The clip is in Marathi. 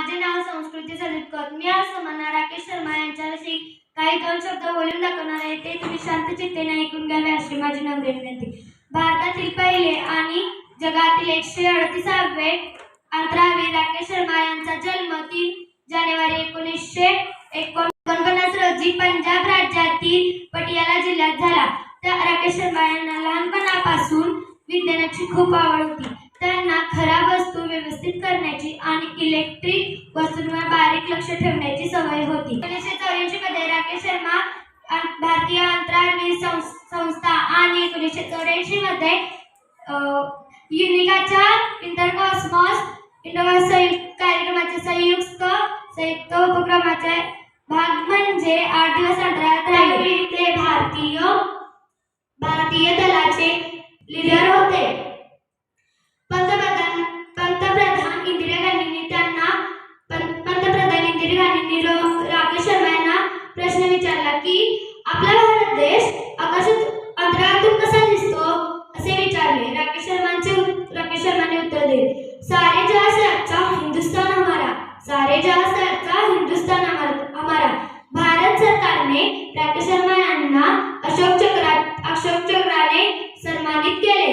माझे नाव संस्कृती सलितकर मी आज समन्ना राकेश शर्मा यांच्याविषयी काही दोन शब्द बोलून दाखवणार आहे. ते तुम्ही शांत चित्तेने ऐकून घ्यावे अशी माझी नम्र विनंती. भारतातील पहिले आणि जगातील एकशे अडतीसावे अठरावे राकेश शर्मा यांचा जन्म तीन जानेवारी एकोणीसशे एकोणपन्नास रोजी पंजाब राज्यातील पटियाला जिल्ह्यात झाला. त्या राकेश शर्मा यांना लहानपणापासून विज्ञानाची खूप आवड होती. त्यांना खराब वस्तू व्यवस्थित करण्याची आणि इलेक्ट्रिक वस्तूंवर बारीक लक्ष ठेवण्याची सवय होती. एकोणीसशे चौऱ्याऐंशी मध्ये राकेश शर्मा भारतीय अंतराळवीर संस्था आणि एकोणीसशे चौऱ्याऐंशी मध्ये युनिकाच्या इंटरकॉस्मॉस इंडोवा संयुक्त कार्यक्रमाचे संयुक्त संयुक्त उपक्रमाचे भाग म्हणजे आठ दिवस अंतराळ विचारला की आपला भारत देश आकाशात अंतराळातून कसा दिसतो? असे विचारले. राकेश शर्माचे राकेश शर्माने उत्तर दिले. सारे जहां से अच्छा हिंदुस्तान हमारा सारे जहां से अच्छा हिंदुस्तान हमारा भारत सरकारने राकेश शर्मा यांना अशोक चक्रात अशोक चक्राने सन्मानित केले.